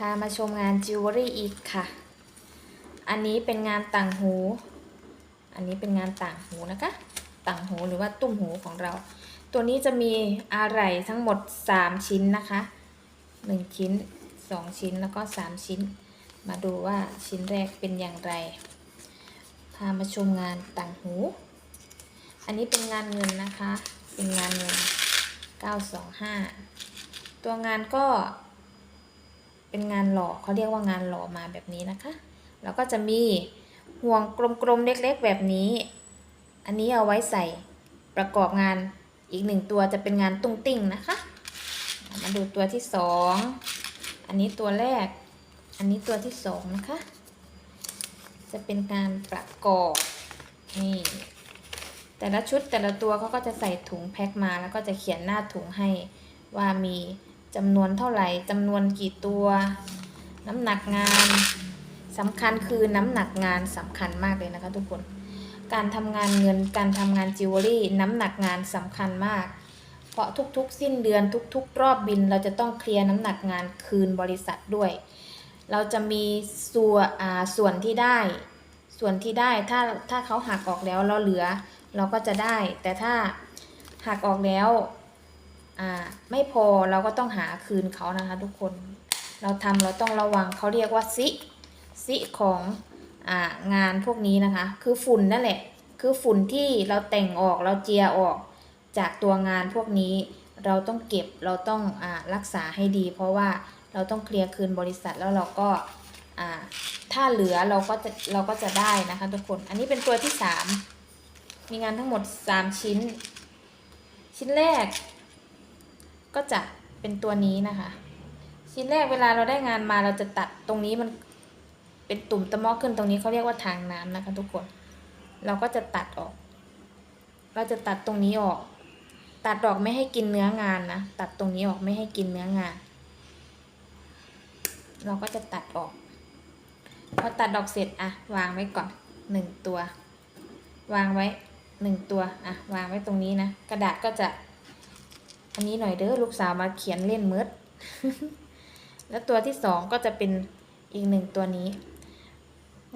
พามาชมงานจิวเวลรี่อีกค่ะ อันนี้เป็นงานต่างหู อันนี้เป็นงานต่างหูนะคะ ต่างหูหรือว่าตุ้มหูของเรา ตัวนี้จะมีอะไรทั้งหมด 3 ชิ้นนะคะ 1 ชิ้น 2 ชิ้นแล้วก็ 3 ชิ้น มาดูว่าชิ้นแรกเป็นอย่างไร พามาชมงานต่างหู อันนี้เป็นงานเงินนะคะ เป็นงานเงิน 925 ตัวงานก็ เป็นงานหล่อเขาเรียกว่างานหล่อมาแบบนี้นะคะ แล้วก็จะมีห่วงกลมๆเล็กๆแบบนี้ อันนี้เอาไว้ใส่ประกอบงานอีกหนึ่งตัวจะเป็นงานตุ้งติ้งนะคะ มาดูตัวที่สองอันนี้ตัวแรก อันนี้ตัวที่สองนะคะ จะเป็นการประกอบนี่แต่ละชุดแต่ละตัวเขาก็จะใส่ถุงแพ็คมาแล้วก็จะเขียนหน้าถุงให้ว่ามี จำนวนเท่าไหร่จำนวนกี่ตัว น้ำหนักงานสำคัญคือน้ำหนักงานสำคัญมากเลยนะคะทุกคน การทำงานเงินการทำงานจิวเวลรี่น้ำหนักงานสำคัญมาก เพราะทุกๆ สิ้นเดือนทุก ๆ รอบบินเราจะต้องเคลียร์น้ำหนักงานคืนบริษัทด้วย เราจะมีส่วนส่วนที่ได้ ส่วนที่ได้ถ้าถ้าเขาหักออกแล้วเราเหลือเราก็จะได้ แต่ถ้าหักออกแล้ว อ่าไม่พอเราก็ต้องหาคืนเขานะคะ ทุกคน เราทำเราต้องระวังเขาเรียกว่าซิซิของอ่างานพวกนี้นะคะ คือฝุ่นนั่นแหละ คือฝุ่นที่เราแต่งออกเราเจียออกจากตัวงานพวกนี้ เราต้องเก็บเราต้องอารักษาให้ดี เพราะว่าเราต้องเคลียร์คืนบริษัทแล้วเราก็อ่าถ้าเหลือเราก็จะเราก็จะได้นะคะทุกคน อันนี้เป็นตัวที่สามมีงานทั้งหมด3ชิ้น ชิ้นแรก ก็จะเป็นตัวนี้นะคะ ชิ้นแรกเวลาเราได้งานมาเราจะตัดตรงนี้มันเป็นตุ่มตะมอกขึ้นตรงนี้เขาเรียกว่าทางน้ำนะคะทุกคน เราก็จะตัดออก เราจะตัดตรงนี้ออก ตัดออกไม่ให้กินเนื้องานนะ ตัดตรงนี้ออกไม่ให้กินเนื้องาน เราก็จะตัดออก พอตัดดอกเสร็จอะวางไว้ก่อนหนึ่งตัว วางไว้หนึ่งตัวอะวางไว้ตรงนี้นะ กระดาษก็จะ อันนี้หน่อยเด้อลูกสาวมาเขียนเล่นมืดแล้วตัวที่สองก็จะเป็นอีกหนึ่งตัวนี้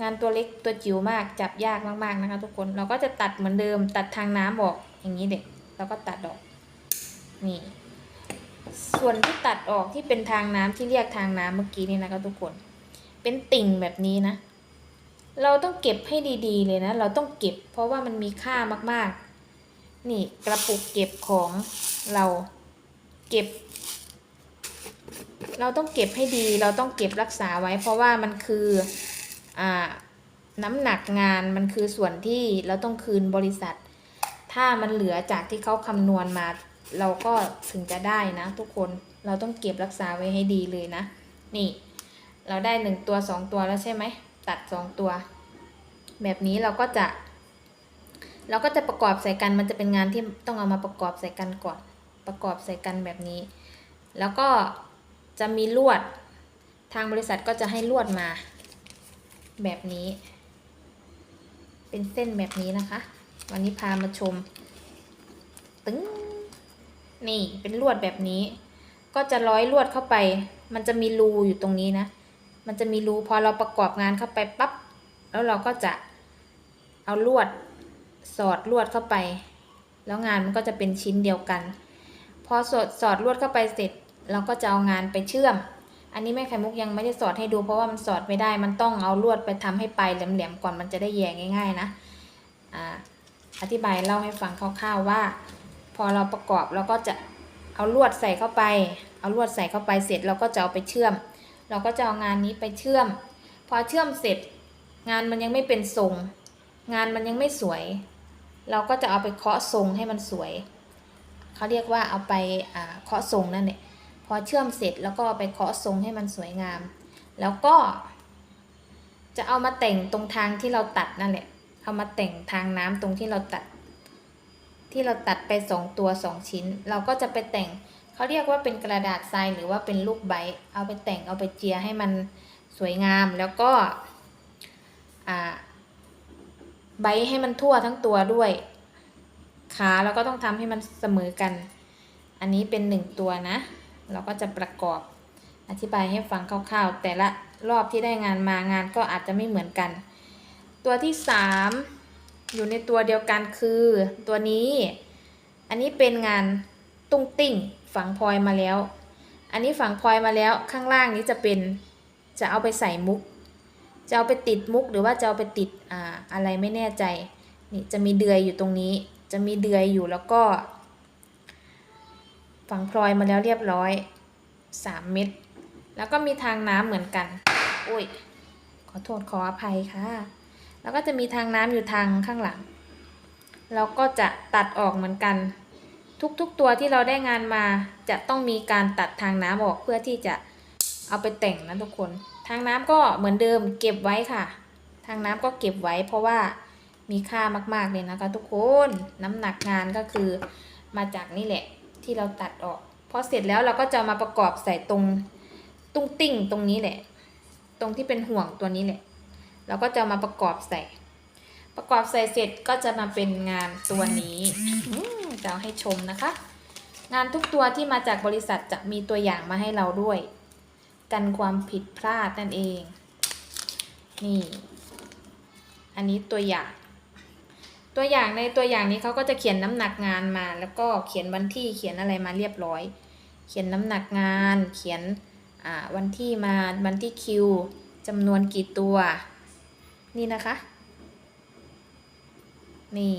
งานตัวเล็กตัวจิ๋วมากจับยากมากๆนะคะ ทุกคนเราก็จะตัดเหมือนเดิม ตัดทางน้ำออกอย่างนี้เด็กเราก็ตัดออกนี่ ส่วนที่ตัดออกที่เป็นทางน้ำที่เรียกทางน้ำเมื่อกี้นี่นะคะทุกคน เป็นติ่งแบบนี้นะ เราต้องเก็บให้ดีๆเลยนะ เราต้องเก็บ เพราะว่ามันมีค่ามากๆ นี่กระปุกเก็บของเราเก็บ เราต้องเก็บให้ดีเราต้องเก็บรักษาไว้ เพราะว่ามันคืออ่าน้ำหนักงานมันคือส่วนที่เราต้องคืนบริษัท ถ้ามันเหลือจากที่เขาคำนวณมา เราก็ถึงจะได้นะ ทุกคนเราต้องเก็บรักษาไว้ให้ดีเลยนะ นี่ เราได้หนึ่งตัวสองตัวแล้วใช่ไหมตัดสองตัว แบบนี้เราก็จะ เราก็จะประกอบใส่กันมันจะเป็นงานที่ต้องเอามาประกอบใส่กันก่อน ประกอบใส่กันแบบนี้ แล้วก็จะมีลวด ทางบริษัทก็จะให้ลวดมา แบบนี้ เป็นเส้นแบบนี้นะคะ วันนี้พามาชม ตึ้งนี่เป็นลวดแบบนี้ ก็จะร้อยลวดเข้าไป มันจะมีรูอยู่ตรงนี้นะ มันจะมีรูพอเราประกอบงานเข้าไปปั๊บแล้วเราก็จะเอาลวด สอดลวดเข้าไป แล้วงานมันก็จะเป็นชิ้นเดียวกัน พอสอดสอดลวดเข้าไปเสร็จ เราก็จะเอางานไปเชื่อม อันนี้แม่ไข่มุกยังไม่ได้สอดให้ดู เพราะว่ามันสอดไม่ได้มันต้องเอาลวดไปทำให้ปลายแหลมๆก่อนมันจะได้แยงง่าย ๆ นะอ่าอธิบายเล่าให้ฟังคร่าวๆว่า พอเราประกอบเราก็จะเอาลวดใส่เข้าไป เอาลวดใส่เข้าไปเสร็จเราก็จะเอาไปเชื่อม เราก็จะเอางานนี้ไปเชื่อม พอเชื่อมเสร็จ งานมันยังไม่เป็นทรง งานมันยังไม่สวย เราก็จะเอาไปเคาะทรงให้มันสวย เขาเรียกว่าเอาไปเคาะทรงนั่นแหละพอเชื่อมเสร็จแล้วก็ไปเคาะทรงให้มันสวยงาม แล้วก็ จะเอามาแต่งตรงทางที่เราตัดนั่นแหละ เอามาแต่งทางน้ำตรงที่เราตัด ที่เราตัดไปสองตัวสองชิ้น เราก็จะไปแต่งเขาเรียกว่าเป็นกระดาษทรายหรือว่าเป็นลูกไบเอาไปแต่งเอาไปเจียให้มันสวยงามแล้วก็อ่า ไบให้มันทั่วทั้งตัวด้วย ขาเราก็ต้องทำให้มันเสมอกัน อันนี้เป็นหนึ่งตัวนะ เราก็จะประกอบอธิบายให้ฟังคร่าวๆ แต่ละรอบที่ได้งานมางานก็อาจจะไม่เหมือนกัน ตัวที่สามอยู่ในตัวเดียวกันคือตัวนี้ อันนี้เป็นงานตุ้งติ้งฝังพลอยมาแล้ว อันนี้ฝังพลอยมาแล้วข้างล่างนี้จะเป็นจะเอาไปใส่มุก จะเอาไปติดมุกหรือว่าจะเอาไปติดอ่าอะไรไม่แน่ใจนี่จะมีเดือยอยู่ตรงนี้ จะมีเดือยอยู่แล้วก็ฝังพลอยมาแล้วเรียบร้อย 3 เม็ดแล้วก็มีทางน้ำเหมือนกันโอ้ยขอโทษขออภัยค่ะ แล้วก็จะมีทางน้ำอยู่ทางข้างหลัง เราก็จะตัดออกเหมือนกัน ทุกๆตัวที่เราได้งานมาจะต้องมีการตัดทางน้ำออกเพื่อที่จะเอาไปแต่งนะทุกคน ทางน้ำก็เหมือนเดิมเก็บไว้ค่ะ ทางน้ำก็เก็บไว้เพราะว่ามีค่ามาก ๆเลยนะคะ ทุกคนน้ำหนักงานก็คือมาจากนี่แหละที่เราตัดออกพอเสร็จแล้วเราก็จะมาประกอบใส่ตรงตุ้งติ่งตรงนี้แหละ ตรงที่เป็นห่วงตัวนี้แหละ เราก็จะมาประกอบใส่ ประกอบใส่เสร็จก็จะมาเป็นงานตัวนี้จะเอาให้ชมนะคะ งานทุกตัวที่มาจากบริษัทจะมีตัวอย่างมาให้เราด้วย กันความผิดพลาดนั่นเอง นี่ อันนี้ตัวอย่าง ตัวอย่างในตัวอย่างนี้เขาก็จะเขียนน้ำหนักงานมา แล้วก็เขียนวันที่เขียนอะไรมาเรียบร้อย เขียนน้ำหนักงาน เขียนอ่าวันที่มาวันที่คิวจำนวนกี่ตัว นี่นะคะ นี่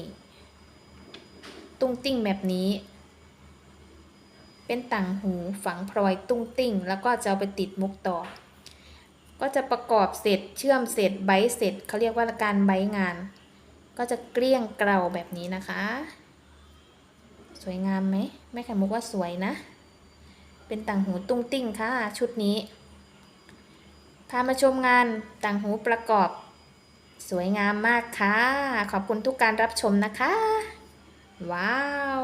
ตุ้งติ้งแบบนี้ เป็นต่างหูฝังพลอยตุ้งติ้ง แล้วก็จะเอาไปติดมุกต่อ ก็จะประกอบเสร็จเชื่อมเสร็จไบเสร็จเขาเรียกว่าการไบงาน ก็จะเกลี้ยงเกลาแบบนี้นะคะ สวยงามไหมแม่ไข่มุกว่าสวยนะ เป็นต่างหูตุ้งติ้งค่ะชุดนี้พามาชมงานต่างหูประกอบ สวยงามมากค่ะ ขอบคุณทุกการรับชมนะคะ ว้าว